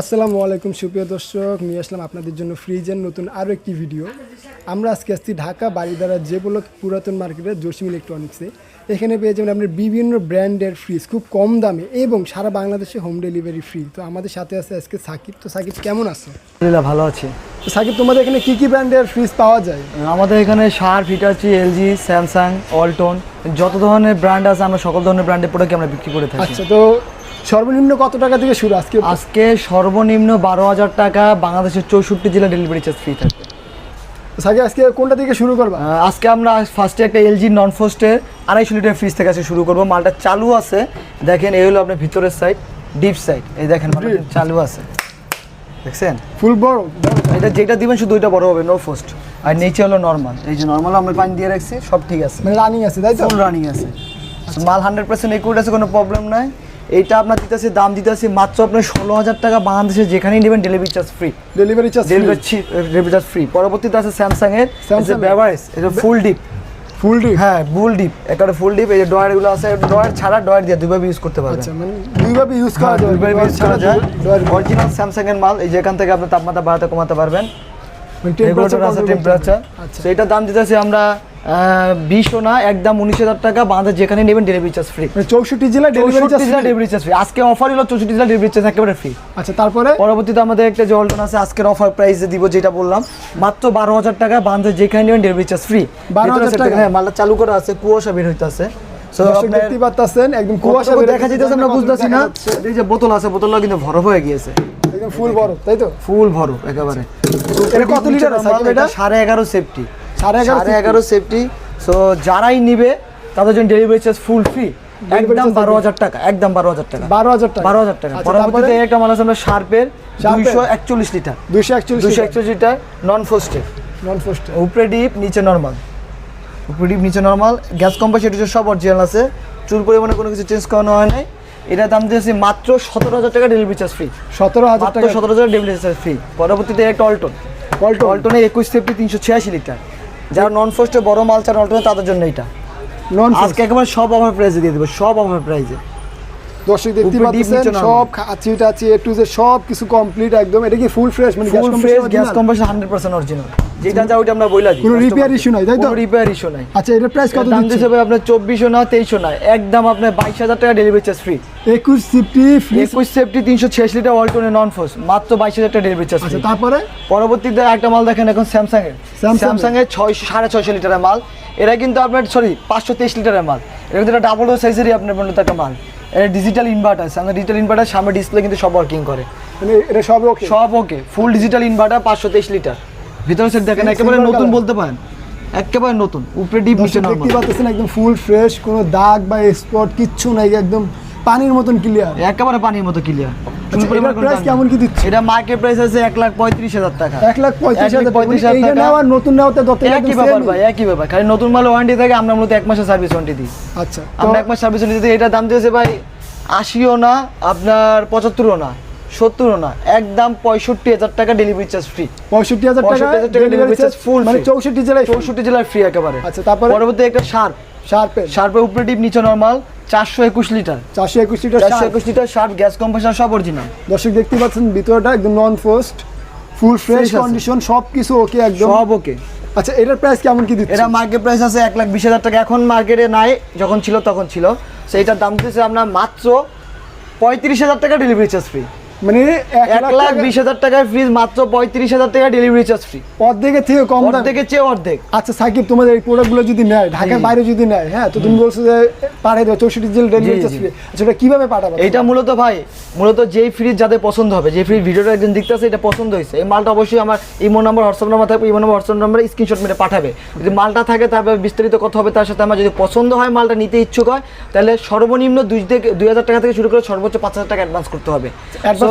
আসসালামু আলাইকুম সুপ্রিয় দর্শক। নিয়ে আসলাম আপনাদের জন্য ফ্রিজের নতুন আরও একটি ভিডিও। আমরা আজকে আসছি ঢাকা বাড়িদারা যে ব্লক পুরাতন মার্কেটের জসিম ইলেকট্রনিক্সে। এখানে পেয়ে যাবেন আপনার বিভিন্ন ব্র্যান্ডের ফ্রিজ খুব কম দামে এবং সারা বাংলাদেশে হোম ডেলিভারি ফ্রি। তো আমাদের সাথে আছে আজকে সাকিব। তো সাকিব কেমন আছো? ভালো আছি। তো সাকিব তোমাদের এখানে কী কী ব্র্যান্ডের ফ্রিজ পাওয়া যায়? আমাদের এখানে Sharp Hitachi LG Samsung Walton যত ধরনের ব্র্যান্ড আছে আমরা সকল ধরনের ব্র্যান্ডের প্রোডাক্ট আমরা বিক্রি করে থাকি। আচ্ছা তো সর্বনিম্ন কত টাকা থেকে শুরু? আজকে আজকে সর্বনিম্ন বারো হাজার টাকা বাংলাদেশের চৌষট্টি জেলা ডেলিভারি চার্জ ফ্রি থাকবে। সাকিব আজকে কোনটা থেকে শুরু করবা? আজকে আমরা ফার্স্টে একটা এলজি নন ফোস্টের আড়াইশো লিটার ফ্রিজ থেকে আজকে শুরু করব। মালটা চালু আছে। দেখেন এই হলো আপনার ভিতরের সাইড ডিপ সাইড এই দেখেন মালটা চালু আছে। দেখছেন? ফুল বড়? এটা যেটা দিবেন শুধু ওইটা বড় হবে নো ফোস্ট আর নিচে হলো নর্মাল এই যে নর্মাল আমরা পানি দিয়ে রাখছি সব ঠিক আছে। মানে রানিং আছে তাই তো? রানিং আছে। মাল হান্ড্রেড পার্সেন্ট একুরেট আছে কোনো প্রবলেম নাই। এইটা আপনার দিতেছি দাম দিতেছি মাত্র আপনার ষোলো হাজার টাকা বাংলাদেশে যেখানেই নেবেন delivery charge free delivery charge delivery delivery charge free পরবর্তীতে আছে স্যামসাং এর। ব্যবহার এটা ফুল ডিপ ফুল ডিপ হ্যাঁ ফুল ডিপ একটা ফুল ডিপ এই যে ডয়ারগুলো আছে ডয়ার ছাড়া ডয়ার দিয়ে দুইভাবে ইউজ করতে পারবেন। আচ্ছা মানে দুইভাবে ইউজ করা হ্যাঁ, যায় দুইভাবে ইউজ করা যায়। অরিজিনাল স্যামসাং এর মাল এই যে এখান থেকে আপনি তাপমাত্রা বাড়াতে কমাতে পারবেন। Temperature আছে টেম্পারেচার আচ্ছা তো এটার দাম দিতেছি আমরা বিশও না একদম উনিশ হাজার টাকা বাংলাদেশ যেখানে নেবেন ডেলিভারি চার্জ ফ্রি চৌষট্টি জেলা ডেলিভারি জেলা ডেলিভারি চার্জ ফ্রি আজকে অফার হলো চৌষট্টি জেলা ডেলিভারি চার্জ একেবারে ফ্রি আচ্ছা তারপরে? পরবর্তীতে আমাদের একটা যে অল্টন আছে আজকের অফার প্রাইসে দিব যেটা বললাম মাত্র বারো হাজার টাকা বাংলাদেশ যেখানে নেবেন ডেলিভারি চার্জ ফ্রি 12,000 টাকা? হ্যাঁ মালটা চালু করা আছে কুয়াশা বের সো দর্শক দেখতে পাচ্ছেন একদম কুয়াশা দেখা যাইতেছে আমরা বুঝতেছি না। এই যে বোতল আছে বোতলটা কিন্তু বরফ হয়ে গিয়েছে। একদম ফুল বড় তাই তো? ফুল ভরো একেবারে। এটা কত লিটার আছে এটা? সাড়ে এগারো সেফটি সাড়ে এগারো সাড়ে এগারো সেফটি সো যারাই নিবে তাদের জন্য ডেলিভারি চার্জ ফুল ফ্রি একদম বারো হাজার টাকা একদম বারো হাজার টাকা। বারো হাজার টাকা। বারো হাজার টাকা। আচ্ছা, পরবর্তীতে একটা মাল আছে আমরা শার্পের? দুইশো একচল্লিশ লিটার। দুইশো একচল্লিশ দুইশো একচল্লিশ লিটার নন ফোস্টের নন ফোস্ট উপরে ডিপ নিচে নর্মাল উপরে ডিপ নিচে নর্মাল গ্যাস কম্পাস এটা সব অরিজিনাল আছে চুল পরিমাণে কোনো কিছু চেঞ্জ করানো হয় নাই। এটার দাম দিয়েছি মাত্র সতেরো হাজার টাকা ডেলিভারি চার্জ ফ্রি সতেরো হাজার টাকা। সতেরো হাজার ডেলিভারি চার্জ ফ্রি পরবর্তীতে একটা অল্টন অল্টো অল্টনে একুশ সেফটি তিনশো ছিয়াশি লিটার। যারা নন ফোস্টে বড় মাল চান অল্টারনেট তাদের জন্য এটা নন আজকে একেবারে সব অফার প্রাইসে দিয়ে দেবো সব অফার প্রাইসে দর্শক দেখতে পাচ্ছেন সব খাচ্ছি টাচ্ছি এ টু জেড সব কিছু কমপ্লিট একদম। এটা কি ফুল ফ্রেশ মানে full fresh gas compressor hundred percent original যেটা যা ওইটা আমরা বইলা দিই কোনো repair issue নাই, তাই তো? কোনো রিপেয়ার ইস্যু নাই। আচ্ছা এটার প্রাইস কত দাম দিচ্ছে? হিসেবে আপনার চব্বিশশো না তেইশশো না একদম আপনার বাইশ হাজার টাকা ডেলিভারি চার্জ ফ্রি একুশ সিফটি ফ্রিজ একুশ সেফটি তিনশো ছিয়াশি লিটার অল্টনে নন ফোর্স মাত্র বাইশ হাজার টাকা ডেলিভারি চার্জ আচ্ছা তারপরে? পরবর্তীতে একটা মাল দেখেন এখন স্যামসাং এর। স্যামসাং এর? ছয়শো সাড়ে ছয়শো লিটারের মাল। এটা কিন্তু আপনার সরি পাঁচশো তেইশ লিটারের মাল। এটা কিন্তু ডাবল সাইজেরই আপনার মূলত একটা মাল। এটা ডিজিটাল ইনভার্টার আমাদের ডিজিটাল ইনভার্টার সামনে ডিসপ্লে কিন্তু সব ওয়ার্কিং করে। মানে এটা সব ওকে সব ওকে ফুল ডিজিটাল ইনভার্টার পাঁচশো তেইশ লিটার ভিতরে সেট দেখেন একেবারে নতুন বলতে পারেন। একেবারে নতুন উপরে ডিপ নিচে দেখতে পাচ্ছেন একদম ফুল ফ্রেশ কোনো দাগ বা স্পট কিচ্ছু নাই একদম পানির মতন ক্লিয়ার একেবারে পানির মতো ক্লিয়ার এটার price কেমন কি দিচ্ছে? এটা মার্কেট প্রাইস আছে এক লাখ পঁয়ত্রিশ হাজার টাকা। এক লাখ পঁয়ত্রিশ হাজার পঁয়ত্রিশ পঁয়ত্রিশ হাজার টাকা। আর নতুন নেওয়াতে যত একই ব্যাপার ভাই একই ব্যাপার। খালি নতুন মাল ওয়ারেন্টি থাকে আমরা মূলত এক মাসের সার্ভিস ওয়ারেন্টি দিই। আচ্ছা আমরা এক মাস সার্ভিস ওয়ারেন্টি দিই। এটা দাম দিয়েছে ভাই আশিও না আপনার পঁচাত্তরও না সত্তরও না। একদম পঁয়ষট্টি হাজার টাকা ডেলিভারি চার্জ ফ্রি পঁয়ষট্টি হাজার টাকা ডেলিভারি চার্জ মানে চৌষট্টি জেলায় চৌষট্টি জেলার ফ্রি একেবারে। আচ্ছা, তারপরে? পরবর্তী একটা শার্প শার্পের শার্পের উপরে নিচে নর্মাল চারশো একুশ লিটার চারশো একুশ লিটার চারশো একুশ লিটার শার্প গ্যাস কম্প্রেসার সব অরিজিনাল দর্শক দেখতে পাচ্ছেন ভিতরটা একদম non frost full fresh condition সব কিছু ওকে একদম। সব ওকে আচ্ছা এটার প্রাইস কেমন কি দিচ্ছে? এটা মার্কেট প্রাইস আছে এক লাখ বিশ হাজার টাকা। এখন মার্কেটে নাই যখন ছিল তখন ছিল। সেইটার দাম দিতেছে আপনার মাত্র পঁয়ত্রিশ হাজার টাকা ডেলিভারি চার্জ ফ্রি মানে এক লাখ বিশ হাজার টাকায় ফ্রিজ মাত্র পঁয়ত্রিশ হাজার টাকা ডেলিভারি চার্জ ফ্রি অর্ধেকের থেকে কম দাম অর্ধেকের চেয়ে অর্ধেক। আচ্ছা সাকিব তোমাদের এই প্রোডাক্টগুলো যদি নেয় ঢাকার বাইরে যদি নেয় হ্যাঁ তো তুমি বলছো যে পাঠিয়ে দেবো চৌষট্টি জেল ডেলিভারি চার্জ জি। ফ্রি আচ্ছা ওটা কীভাবে পাঠাবো? এইটা মূলত ভাই মূলত যেই ফ্রিজ যাদের পছন্দ হবে যে ফ্রিজ ভিডিওটা এটা পছন্দ হয়েছে। এই মালটা অবশ্যই আমার ইমো নাম্বার হোয়াটসঅ্যাপ নাম্বার থাকবে ইমো নাম্বার হোয়াটসঅ্যাপ নাম্বারে স্ক্রিনশট মেরে পাঠাবে। যদি মালটা থাকে তারপরে বিস্তারিত কথা হবে তার সাথে আমার যদি পছন্দ হয় মালটা নিতে ইচ্ছুক হয় তাহলে সর্বনিম্ন দুই থেকে দুই হাজার টাকা থেকে শুরু করে সর্বোচ্চ পাঁচ হাজার টাকা অ্যাডভান্স করতে হবে।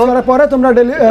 করার পরে তোমরা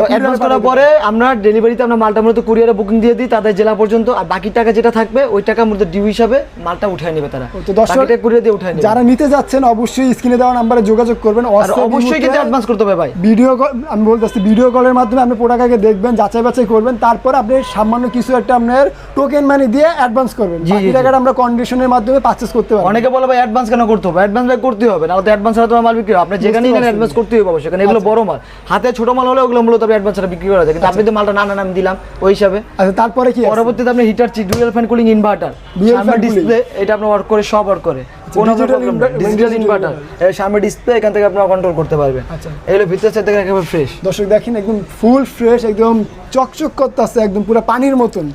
অ্যাডভান্স করার পরে আমরা ডেলিভারিতে আমরা মালটা মূলত কুরিয়ারে বুকিং দিয়ে দিই তাদের জেলা পর্যন্ত আর বাকি টাকা যেটা থাকবে ওই টাকা মূলত ডিউ হিসাবে মালটা উঠায় নেবে তারা। তো দর্শক- কুরিয়ার দিয়ে উঠায় নেবে। যারা নিতে যাচ্ছেন অবশ্যই স্ক্রিনে দেওয়া নাম্বারে যোগাযোগ করবেন। অবশ্যই কিন্তু অ্যাডভান্স করতে হবে ভাই। ভিডিও আমি বলতেছি ভিডিও কলের মাধ্যমে আপনি প্রোডাক্ট আগে দেখবেন যাচাই বাছাই করবেন তারপর আপনি সামান্য কিছু একটা আপনার টোকেন মানি দিয়ে অ্যাডভান্স করবেন। বাকি। টাকাটা আমরা কন্ডিশনের মাধ্যমে পারচেস করতে পারব। অনেকে বলে ভাই অ্যাডভান্স কেন করতে হবে? অ্যাডভান্স ভাই করতে হবে তো অ্যাডভান্স ছাড়া তোমার মাল বিক্রি হবে। আপনি যেখানেই নেন অ্যাডভান্স করতে হবে অবশ্যই কারণ এগুলো বড় মাল। হাতে হাতে ছোট মাল হলে ওগুলো মূলত অ্যাডভান্স বিক্রি করা যায়। কিন্তু আপনি তো মালটা না না আমি দিলাম ওই হিসাবে। আচ্ছা তারপরে কি পরবর্তীতে আপনি Hitachi dual fan cooling inverter সামনে ডিসপ্লে এটা আপনার ওয়ার্ক করে সব ওয়ার্ক করে। কোনো digital problem inver- digital inverter এর সামনে ডিসপ্লে এখান থেকে আপনারা কন্ট্রোল করতে পারবেন। আচ্ছা। এগুলো ভিতর থেকে একেবারে ফ্রেশ দর্শক দেখেন একদম ফুল ফ্রেশ একদম চকচক করতেছে একদম পুরো পানির মতন।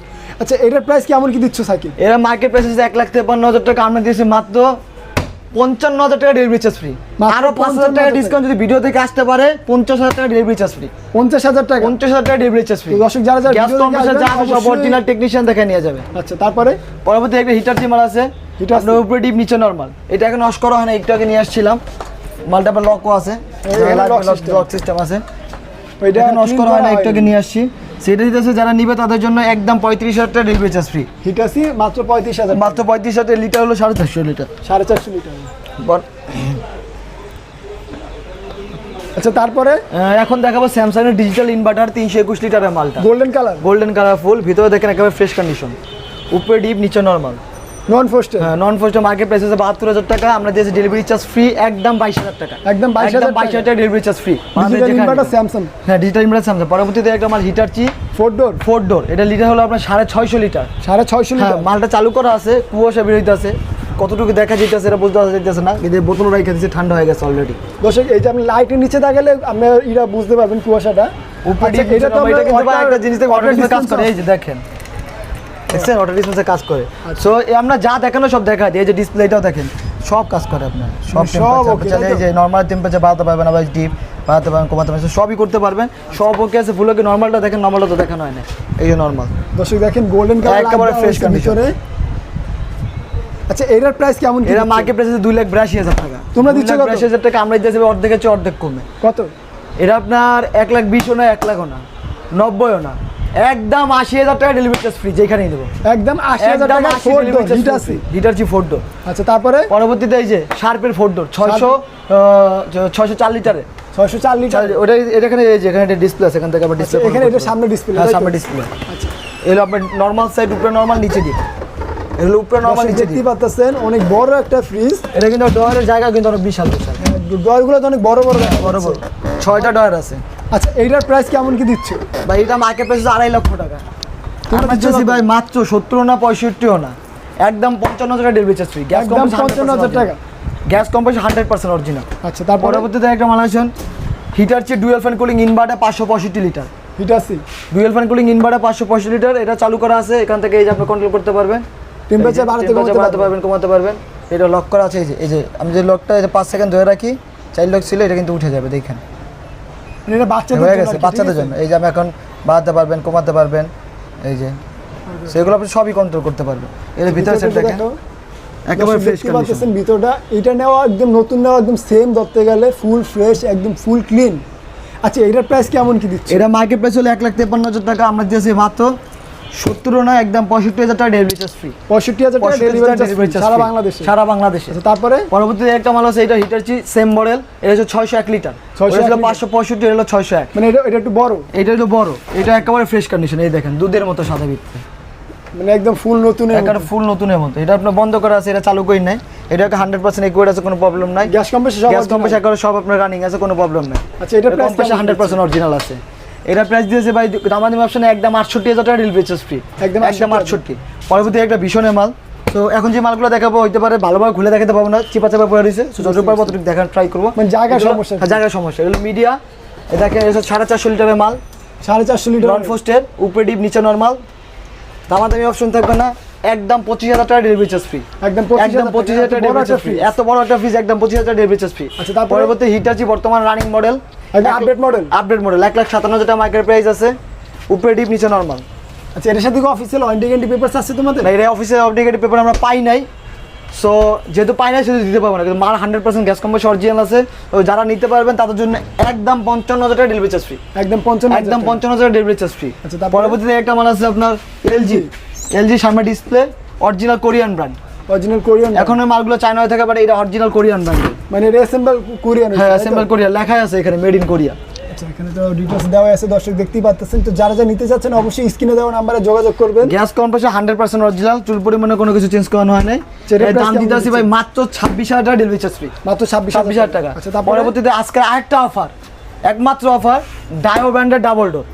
আচ্ছা এটার প্রাইস কেমন কি দিচ্ছ সাকিব? এরা মার্কেট প্রাইস এক লাখ তেপান্ন হাজার টাকা আমরা দিয়েছি মাত্র। পঞ্চান্ন হাজার টাকা ডেলিভারি চার্জ ফ্রি আরও পাঁচ হাজার টাকা ডিসকাউন্ট যদি ভিডিও থেকে আসতে পারে পঞ্চাশ হাজার টাকা ডেলিভারি চার্জ ফ্রি পঞ্চাশ হাজার টাকা। পঞ্চাশ হাজার টাকা ডেলিভারি চার্জ ফ্রি দর্শক যারা যারা গ্যাস কম্প্রেসার যা সব অরিজিনাল টেকনিশিয়ান দেখে নিয়ে যাবে। আচ্ছা তারপরে? পরবর্তী একটা হিটার চিমার আছে Heater আপনার উপরে ডিপ নিচে নরমাল এটা এখন নষ্ট করা হয় না একটু আগে নিয়ে আসছিলাম। মালটা আবার লকও আছে। এখানে লক সিস্টেম আছে। এটা নষ্ট clean করা হয় না একটু আগে নিয়ে আসছি। সেটা দিতেছে যারা নিবে তাদের জন্য একদম পঁয়ত্রিশ হাজার টাকা ডেলিভারি চার্জ ফ্রি হিটাসি মাত্র পঁয়ত্রিশ হাজার। মাত্র পঁয়ত্রিশ হাজার লিটার হলো সাড়ে চারশো লিটার সাড়ে চারশো লিটার আচ্ছা তারপরে? এখন দেখাবো স্যামসাং এর ডিজিটাল ইনভার্টার তিনশো একুশ লিটারের মালটা। Golden colour golden colour full ভিতরে দেখেন একেবারে ফ্রেশ কন্ডিশন উপরে ডিপ নিচে নর্মাল নন ফোস্টের নন ফোস্টের মার্কেট প্রাইস আছে বাহাত্তর হাজার টাকা আমরা দিয়েছি ডেলিভারি চার্জ ফ্রি একদম বাইশ হাজার টাকা। একদম 22,000 বাইশ হাজার টাকা delivery charge free digital inverter Samsung হ্যাঁ ডিজিটাল ইনভার্টার স্যামসাং পরবর্তীতে একটা মাল Hitachi four door four door এটা লিটার হলো আপনার সাড়ে ছয়শো লিটার সাড়ে ছয়শো হ্যাঁ লিটার মালটা চালু করা আছে কুয়াশা বেরোইতে আছে। কতটুকু দেখা যেতেছে এটা বলতে যেতেছে না। কিন্তু বোতল রেখে দিচ্ছে ঠান্ডা হয়ে গেছে অলরেডি দর্শক এই যে আপনি লাইটের নিচে দাগালে আপনি বুঝতে পারবেন কুয়াশাটা। উপরে আচ্ছা, এটা তো একটা জিনিস থেকে অর্ডার কাজ করে। এই যে দেখেন। দেখছেন ওয়াটার ডিসপেন্সে কাজ করে। আচ্ছা। সো আমরা যা দেখানো সব দেখা দিই। এই যে ডিসপ্লেটাও দেখেন সব কাজ করে আপনার। সব সব এই যে নর্মাল টেম্পারেচার বাড়াতে পারবেন আবার ডিপ বাড়াতে পারবেন কমাতে পারবেন সবই করতে পারবেন। সব ওকে আছে ফুলকে নর্মালটা দেখেন নর্মালটা তো দেখানো হয় না এই যে নর্মাল দর্শক দেখেন গোল্ডেন কালার একেবারে fresh condition। আচ্ছা এটার প্রাইস কেমন এরা? মার্কেট প্রাইসে দুই লাখ বিরাশি হাজার টাকা। তোমরা দিচ্ছ বিরাশি হাজার টাকা আমরা দিয়েছি অর্ধেক হচ্ছে অর্ধেক কমে। কত? এটা আপনার এক লাখ বিশও না এক লাখও না। নব্বইও না। একদম আশি হাজার টাকা ডেলিভারি চার্জ ফ্রি যেখানেই দেবো একদম আশি হাজার টাকা four door charge Hitachi free। Hitachi four door আচ্ছা তারপরে? পরবর্তীতে এই যে শার্পের ফোর ডোর ছয়শো ছয়শো চার লিটারে ছয়শো চার লিটার ওটা এখানে এই যে এখানে ডিসপ্লে আছে এখান থেকে আবার ডিসপ্লে আচ্ছা, এখানে এটা সামনে ডিসপ্লে তো? সামনে ডিসপ্লে আচ্ছা। এগুলো আপনার নর্মাল সাইড উপরে নর্মাল নিচে দিক এগুলো উপরে নর্মাল নিচে দিক পাচ্ছেন অনেক বড় একটা ফ্রিজ এটা কিন্তু ডয়ারের জায়গা কিন্তু অনেক বিশাল বিশাল। ডয়ারগুলো তো অনেক বড় বড়। বড় বড়। ছয়টা ডয়ার আছে। আচ্ছা এইটার প্রাইস কেমন কি দিচ্ছে? বা এটা মার্কেট প্রাইস আড়াই লক্ষ টাকা? ভাই মাত্র সত্তর না পঁয়ষট্টিও না। একদম পঞ্চান্ন হাজার টাকা ডেলিভারি চার্জ ফ্রি গ্যাস একদম 55,000 টাকা। Gas company hundred percent original আচ্ছা তারপরে? পরবর্তীতে একটা মালাইশন Hitachi dual fan cooling inverter পাঁচশো পঁয়ষট্টি litre Hitachi dual fan cooling inverter পাঁচশো পঁয়ষট্টি লিটার এটা চালু করা আছে এখান থেকে এই যে আপনি কন্ট্রোল করতে পারবেন। টেম্পারেচার বাড়াতে পারবেন। কমাতে পারবেন। এটা লক করা আছে এই যে এই যে আমি যে লকটা এই যে পাঁচ সেকেন্ড ধরে রাখি চাইল্ড লক ছিল এটা কিন্তু উঠে যাবে দেখেন। এটা বাচ্চাদের হয়ে গেছে বাচ্চাদের জন্য। এই যে আমি এখন বাড়াতে পারবেন কমাতে পারবেন এই যে। সেগুলো আপনি সবই কন্ট্রোল করতে পারবেন। এর ভিতরে সেট দেখেন একেবারে ফ্রেশ ভিতরটা এটা নেওয়া একদম নতুন নেওয়া একদম সেম ধরতে গেলে ফুল ফ্রেশ একদম ফুল ক্লিন আচ্ছা এটার প্রাইস কেমন কি দিচ্ছে? এটা মার্কেট প্রাইস হলো এক লাখ তেপান্ন হাজার টাকা আমরা দিয়েছি মাত্র সত্তর না একদম পঁয়ষট্টি হাজার টাকা ডেলিভারি চার্জ ফ্রি পঁয়ষট্টি হাজার টাকা ডেলিভারি সারা বাংলাদেশে। সারা বাংলাদেশে। আচ্ছা তারপরে? পরবর্তীতে একটা মাল আছে এটা হিটার চি সেম মডেল এটা হচ্ছে ছয়শো এক লিটার 601 ছয়শো লিটার। পাঁচশো পঁয়ষট্টি এটা হলো ছয়শো এক। মানে এটা এটা একটু বড়। এটা হলো বড়। এটা একেবারে ফ্রেশ কন্ডিশন এই দেখেন দুধের মতো সাদা বিত্তে মানে একদম ফুল নতুন একেবারে ফুল নতুনের মতো। এটা আপনার বন্ধ করা আছে এটা চালু করি নাই। এটা হান্ড্রেড পার্সেন্ট একুয়েট আছে কোনো প্রবলেম নাই। গ্যাস কম্প্রেসর সব গ্যাস। কম্প্রেসার করে সব আপনার রানিং আছে কোনো প্রবলেম নাই। আচ্ছা কম্প্রেসার হান্ড্রেড পার্সেন্ট অরিজিনাল আছে। এটা প্রাইস দিয়েছে ভাই দামানি অপশনে একদম আটষট্টি হাজার টাকা ডেলিভারি চার্জ ফ্রি একদম একদম 68 আটষট্টি। পরবর্তী একটা ভীষণের মাল। তো এখন যে মালগুলো দেখাবো হইতে পারে ভালোভাবে খুলে দেখাতে পাবো না চিপা চাপা পড়ে রয়েছে। যতটুকু পারব ততটুকু দেখার ট্রাই করব। মানে জায়গার সমস্যা। হ্যাঁ, জায়গার সমস্যা। এগুলো মিডিয়া এটাকে সাড়ে চারশো লিটারের মাল। সাড়ে চারশো লিটার। নন ফোস্টের উপরে ডিপ নিচে নর্মাল দামাদামি অপশন থাকবে না একদম পঁচিশ হাজার টাকা ডেলিভারি চার্জ ফ্রি একদম একদম পঁচিশ হাজার টাকা। ডেলিভারি চার্জ ফ্রি এত বড় একটা ফ্রিজ একদম পঁচিশ হাজার ডেলিভারি চার্জ ফ্রি আচ্ছা, তারপরে? পরবর্তী হিটাচি বর্তমান running model update model? Update model এক লাখ সাতান্ন হাজার টাকা মার্কেট প্রাইস আছে উপরে ডিপ নিচে নর্মাল আচ্ছা এটার সাথে অফিসিয়াল ওয়ারেন্টি গ্যারান্টি পেপারস আছে তোমাদের? না এটা অফিসে অবলিগেটেড পেপার আমরা পাই নাই। সো যেহেতু পাই নাই সেহেতু দিতে পারব না কিন্তু মাল hundred percent gas compressor original আছে। তো যারা নিতে পারবেন তাদের জন্য একদম পঞ্চান্ন হাজার টাকা ডেলিভারি চার্জ ফ্রি একদম পঞ্চান্ন একদম পঞ্চান্ন হাজার ডেলিভারি চার্জ ফ্রি আচ্ছা, তারপরে? পরবর্তীতে একটা মাল আছে আপনার এলজি এলজি সামনে display original Korean brand original Korean এখন মালগুলো চায়না হয়ে থাকে বাট এটা অরিজিনাল কোরিয়ান ব্র্যান্ড মানে এটা অ্যাসেম্বল কোরিয়ান হ্যাঁ অ্যাসেম্বল কোরিয়া লেখাই আছে এখানে মেড ইন কোরিয়া আচ্ছা এখানে তো ডিটেলস দেওয়া আছে দর্শক দেখতেই পাচ্ছেন তো যারা যারা নিতে যাচ্ছেন অবশ্যই স্ক্রিনে দেওয়া নাম্বারে যোগাযোগ করবেন। Gas compressor hundred percent original চুল পরিমাণে কোনো কিছু চেঞ্জ করানো হয় নাই। দাম দিতে আসি ভাই মাত্র ছাব্বিশ হাজার টাকা ডেলিভারি চার্জ ফ্রি মাত্র ছাব্বিশ ছাব্বিশ হাজার টাকা। আচ্ছা পরবর্তীতে আজকে আরেকটা অফার একমাত্র অফার ডায়ো ব্র্যান্ডের ডাবল ডোর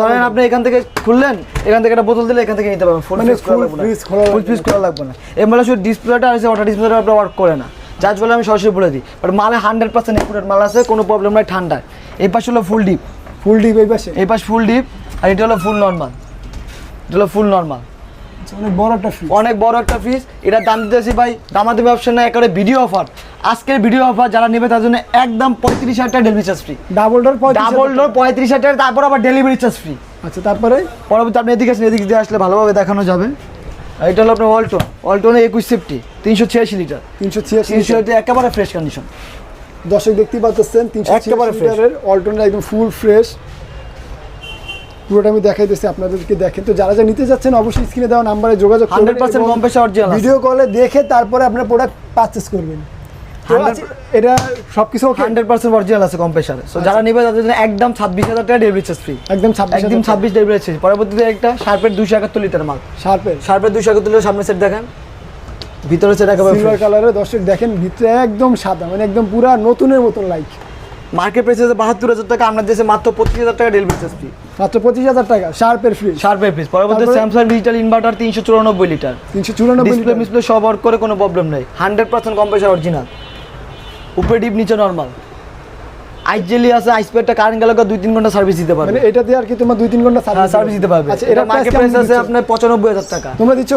ধরেন আপনি এখান থেকে খুললেন এখান থেকে একটা বোতল দিলে এখান থেকে নিতে পারবেন। ফুল মানে ফিস করা লাগবে না। freeze খোলা ফুল লাগবে ফিস করা লাগবে না। মানে শুধু ডিসপ্লেটা আছে ওটা ডিসপ্লেটা আপনার ওয়ার্ক করে না। যার ফলে আমি সরাসরি বলে দিই। বাট মালে হান্ড্রেড পার্সেন্ট একুরেট মাল আছে কোনো প্রবলেম নাই ঠান্ডায়। এই পাশ হলো ফুল ডিপ ফুল ডিপ এই পাশে? এই পাশ ফুল ডিপ আর এটা হলো ফুল নর্মাল এটা হলো ফুল নর্মাল আচ্ছা, অনেক বড় একটা ফ্রিজ অনেক বড় একটা ফ্রিজ এটা দাম দিতেছি ভাই দামাতে অপশন না একেবারে ভিডিও অফার আজকের ভিডিও অফার যারা নেবে তার জন্য একদম পঁয়ত্রিশ হাজার টাকা delivery charge free double door double door পঁয়ত্রিশ হাজার টাকা তারপর আবার ডেলিভারি চার্জ ফ্রি আচ্ছা তারপরে? পরবর্তী আপনি এদিকে আসলে এদিকে দিয়ে আসলে ভালোভাবে দেখানো যাবে। আর এটা হলো আপনার অল্টন অল্টনে একুশ সেফটি তিনশো ছিয়াশি লিটার তিনশো ছিয়াশি তিনশো লিটার একেবারে ফ্রেশ কন্ডিশন দর্শক দেখতেই পাচ্ছেন তিনশো একেবারে ফ্রেশের। লিটারের অল্টনটা একদম ফুল ফ্রেশ পুরোটা আমি দেখাইতেছি আপনাদেরকে দেখেন তো যারা যা নিতে যাচ্ছেন অবশ্যই স্ক্রিনে দেওয়া নাম্বারে যোগাযোগ হান্ড্রেড পার্সেন্ট ভিডিও কলে দেখে তারপরে আপনার প্রোডাক্ট পারচেস করবেন। তো 100% এটা সবকিছু হান্ড্রেড পার্সেন্ট অরিজিনাল আছে কম পেশারে। সো যারা নেবে তাদের জন্য একদম ছাব্বিশ হাজার টাকা ডেলিভারি চার্জ ফ্রি একদম একদম ছাব্বিশ ডেলিভারি চার্জ পরবর্তীতে একটা শার্পের দুশো একাত্তর লিটার মাল শার্পের শার্পের দুশো একাত্তর লিটার সামনে সেট দেখেন। ভিতরে সেট একেবারে সিলভার কালারের দর্শক দেখেন ভিতরে একদম সাদা মানে একদম পুরা নতুনের মতন লাইক মার্কেট প্রাইস আছে বাহাত্তর হাজার টাকা আমরা দেশে মাত্র পঁচিশ হাজার টাকা ডেলিভারি চার্জ ফ্রি মাত্র পঁচিশ হাজার টাকা শার্পের ফ্রিজ শার্পের পিস পরবর্তী স্যামসাং ডিজিটাল ইনভার্টার তিনশো চুরানব্বই লিটার তিনশো চুরানব্বই ডিসপ্লে মিসপ্লে সব ওয়ার্ক করে কোনো প্রবলেম নেই। হান্ড্রেড পার্সেন্ট কম্প্রেসার অরিজিনাল উপরে ডিপ নিচে নর্মাল আইস জেলি আছে কারেন্ট গেলে দুই তিন ঘণ্টা সার্ভিস দিতে পারবে। মানে এটা দিয়ে আর কি তোমার দুই তিন ঘণ্টা হ্যাঁ সার্ভিস দিতে পারবে। আচ্ছা এটা মার্কেট প্রাইস আছে আপনার পঁচানব্বই হাজার টাকা। তোমরা দিচ্ছ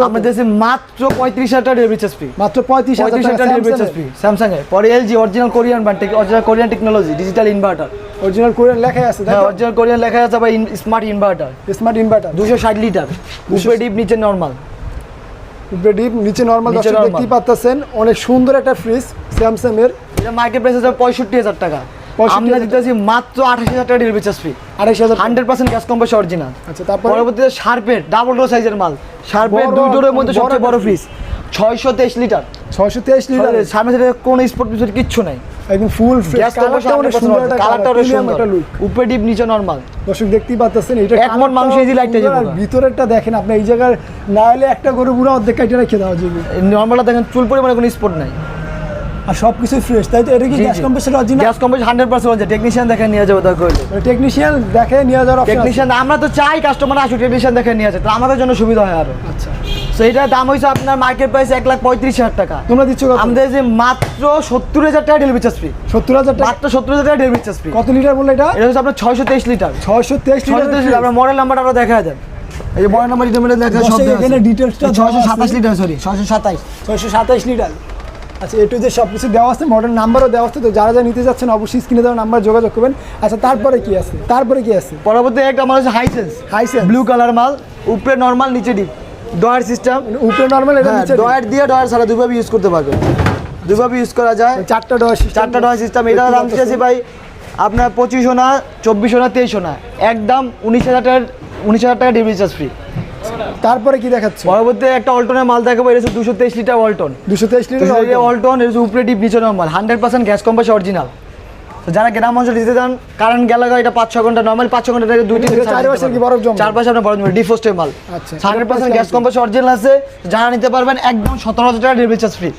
মাত্র পঁয়ত্রিশ হাজার টাকা ডেলিভারি চার্জ ফ্রি মাত্র পঁয়ত্রিশ হাজার ডেলিভারি চার্জ ফ্রি স্যামসাং এর। পরে LG original Korean brand original Korean technology digital inverter original Korean লেখাই আছে হ্যাঁ অরিজিনাল কোরিয়ান লেখা আছে আবার স্মার্ট ইনভার্টার স্মার্ট ইনভার্টার দুশো ষাট লিটার উপরে ডিপ নিচে নর্মাল উপরে ডিপ নিচে নর্মাল দেখতেই পাচ্ছেন অনেক সুন্দর একটা ফ্রিজ স্যামসাং এর। এটা মার্কেট প্রাইস আছে পঁয়ষট্টি হাজার টাকা। আমরা দিতেছি মাত্র আঠাশ হাজার টাকা ডেলিভারি চার্জ ফ্রি আড়াইশ হাজার hundred percent gas compressor original আচ্ছা তারপর? পরবর্তীতে শার্পের ডাবল ডোর সাইজের মাল। শার্পের দুই ডোরের মধ্যে সবচেয়ে বড় ফ্রিজ ছয়শো তেইশ লিটার ছয়শো তেইশ লিটার সামনে থেকে কোনো স্পোর্ট পিছনে কিচ্ছু নাই। একদম ফুল ফ্রেশ কালারটা অনেক সুন্দর উপরে ডিপ নিচে নর্মাল দর্শক দেখতেই পাচ্ছেন এটা এক মাংস easy লাইটটা যাবে। ভিতরেরটা দেখেন আপনি এই জায়গায় না হলে একটা গরু পুরো অর্ধেক কাইটে রেখে দেওয়া যাবে নর্মালটা দেখেন চুল পরিমাণে কোনো স্পোর্ট নাই। আর সব কিছু ফ্রেশ তাই তো? এটা কি gas compressor original gas compressor hundred percent হচ্ছে টেকনিশিয়ান দেখে নিয়ে যাবে দরকার হলে টেকনিশিয়ান দেখে নিয়ে যাওয়ার টেকনিশিয়ান আমরা তো চাই কাস্টমার আসুক টেকনিশিয়ান দেখে নিয়ে যাচ্ছে তো আমাদের জন্য সুবিধা হয় আরও। আচ্ছা। সো এটার দাম হয়েছে আপনার মার্কেট প্রাইস এক লাখ পঁয়ত্রিশ হাজার টাকা। তোমরা দিচ্ছ আমাদের যে মাত্র সত্তর হাজার টাকা ডেলিভারি চার্জ ফ্রি সত্তর হাজার টাকা? মাত্র সত্তর হাজার টাকা ডেলিভারি চার্জ ফ্রি কত লিটার বলল এটা? এটা হচ্ছে আপনার ছয়শো তেইশ লিটার ছয়শো তেইশ লিটার আপনার মডেল নাম্বারটা আমরা দেখা দেন। এই যে মডেল নাম্বার দেখা সব এখানে ডিটেলসটা ছয়শো সাতাশ লিটার সরি ছয়শো সাতাশ ছয়শো সাতাইশ লিটার আচ্ছা এটু যে সব কিছু দেওয়া আছে মডেল নাম্বারও দেওয়া আছে তো যারা যারা নিতে যাচ্ছেন অবশ্যই স্ক্রিনে দেওয়া নাম্বার যোগাযোগ করবেন। আচ্ছা তারপরে কি আছে? তারপরে কি আছে? পরবর্তী একটা মাল হচ্ছে হাইসেন্স Hisense। ব্লু কালার মাল উপরে নর্মাল নিচে ডিপ ডয়ার সিস্টেম উপরে নর্মাল এটা নিচে ডয়ার দিয়ে ডয়ার ছাড়া দুইভাবে ইউজ করতে পারবেন। দুইভাবে ইউজ করা যায়। চারটা ডয়ার চারটা ডয়ার সিস্টেম এটা দাম দিয়েছি ভাই আপনার পঁচিশশো না চব্বিশশো না তেইশশো না। একদম উনিশ হাজার টাকার উনিশ হাজার টাকা ডেলিভারি চার্জ ফ্রি তারপরে কি দেখাচ্ছে? পরবর্তী একটা অল্টনের মাল দেখাবো এটা হচ্ছে দুশো তেইশ লিটার অল্টন দুশো তেইশ লিটার অল্টন এটা হচ্ছে উপরে ডিপ নিচে normal hundred percent gas compressor original তো যারা গ্রাম অঞ্চলে দিতে চান কারেন্ট গেলে এটা পাঁচ ছ ঘণ্টা নর্মাল পাঁচ ছ ঘণ্টা থেকে দুই তিন এটা চারপাশে কি বরফ জমে? চার পাশে আপনার বরফ জমে ডিফোস্টের মাল। আচ্ছা। Hundred percent gas compressor original আছে যারা নিতে পারবেন একদম সতেরো হাজার টাকা ডেলিভারি চার্জ ফ্রি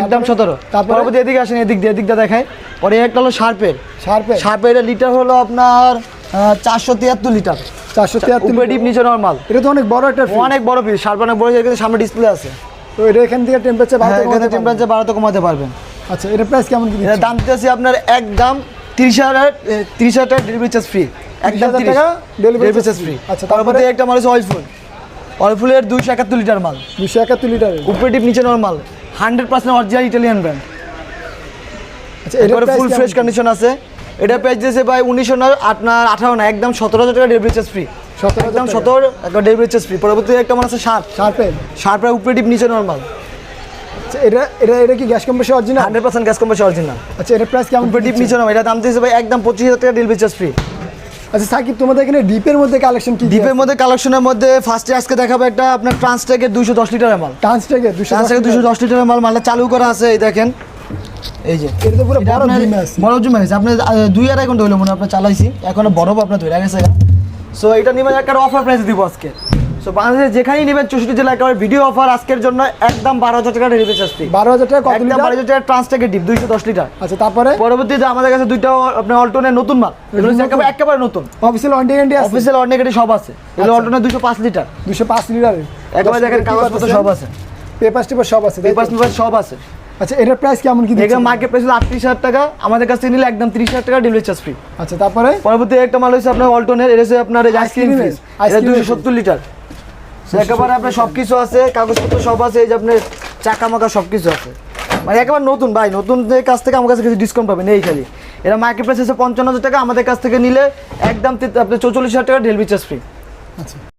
একদম? সতেরো। তারপরে? এদিকে আসেন এদিক দিয়ে এদিক দিয়ে দেখায় পরে একটা হলো শার্পের শার্পে শার্পের লিটার হলো আপনার চারশো তিয়াত্তর লিটার চারশো তিয়াত্তর উপরে ডিপ নিচে নর্মাল এটা তো অনেক বড় একটা অনেক বড় পিস শার্প অনেক বড় কিন্তু সামনে ডিসপ্লে আছে। তো এটা এখান থেকে টেম্পারেচার হ্যাঁ বাড়াতে এখানে টেম্পারেচার বাড়াতে কমাতে পারবেন। আচ্ছা এটা প্রাইস কেমন কি এটা দাম দিতেছি আপনার একদম তিরিশ হাজার তিরিশ হাজার টাকা ডেলিভারি চার্জ ফ্রি একদম 30,000 টাকা ডেলিভারি চার্জ ফ্রি আচ্ছা, তারপরে? একটা মাল হচ্ছে অয়েল ফুল অয়েল ফুলের দুইশো একাত্তর লিটার মাল। দুশো একাত্তর লিটারের। উপরে টিপ নিচে normal hundred percent original Italian brand আচ্ছা এরপরে ফুল ফ্রেশ কন্ডিশন আছে। এটা প্রাইস দিয়েছে ভাই উনিশশো না আপনার আঠারো না একদম সতেরো হাজার টাকা ডেলিভারি চার্জ ফ্রি সতেরো একদম সতেরো একদম ডেলিভারি চার্জ ফ্রি পরবর্তীতে একটা মাল আছে শার্প শার্পে শার্পের উপরে টিপ নিচে নর্মাল আচ্ছা এটা এটা এটা কি gas compressor original hundred percent gas compressor original আচ্ছা এটা প্রাইস কেমন উপরে টিপ নিচে নর্মাল এটা দাম দিয়েছে ভাই একদম পঁচিশ হাজার টাকা ডেলিভারি চার্জ ফ্রি আচ্ছা সাকিব তোমাদের এখানে ডিপের মধ্যে কালেকশন কি ডিপের মধ্যে কালেকশনের মধ্যে ফার্স্টে আজকে দেখাবো একটা আপনার ট্রান্সটেকের দুশো দশ লিটারের মাল। ট্রান্সটেকে দুশো ট্রান্সটেকের দুশো দশ লিটারের মাল মালটা চালু করা আছে এই দেখেন। এই যে এটা তো পুরো বড় আপনার- আছে। বরফ জমে গেছে আপনার দুই আড়াই ঘণ্টা হলো মনে আপনার চালাইছি। এখনও বরফ আপনার ধরে গেছে সো এটা নিয়ে একটা অফার প্রাইস দিব আজকে। সো বাংলাদেশে যেখানেই নেবেন চৌষট্টি জেলা একেবারে ভিডিও অফার আজকের জন্য একদম বারো হাজার টাকা ডেলিভারি চার্জ বারো হাজার টাকা একদম বারো হাজার টাকা ট্রান্সটাকে ডিপ দুইশো দশ লিটার আচ্ছা তারপরে? পরবর্তীতে আমাদের কাছে দুইটা আপনার অল্টনের নতুন মাল। এগুলো একেবারে একেবারে নতুন। অফিসিয়াল অফিসিয়াল অনেকেরই সব আছে। এগুলো অল্টনের দুশো পাঁচ লিটার দুশো পাঁচ লিটারের একেবারে দেখেন কাগজপত্র সব আছে। পেপার টেপার সব আছে পেপার সব আছে। আচ্ছা এটার প্রাইস কেমন কি দিচ্ছেন? মার্কেট প্রাইস হলো আটত্রিশ হাজার টাকা। আমাদের কাছ থেকে নিলে একদম তিরিশ হাজার টাকা ডেলিভারি চার্জ ফ্রি আচ্ছা তারপরে? পরবর্তী একটা মাল হচ্ছে আপনার অল্টনের এটা হচ্ছে আপনার আইসক্রিম ফ্রিজ এটা দুশো সত্তর লিটার একেবারে আপনার সব কিছু আছে কাগজপত্র সব আছে এই যে আপনার চাকা মাকা সব কিছু আছে। মানে একেবারে নতুন ভাই নতুনদের কাছ থেকে আমার কাছে কিছু ডিসকাউন্ট পাবেন এই খালি। এরা মার্কেট প্রাইস হচ্ছে পঞ্চান্ন হাজার টাকা আমাদের কাছ থেকে নিলে একদম আপনার চৌচল্লিশ হাজার টাকা ডেলিভারি চার্জ ফ্রি আচ্ছা।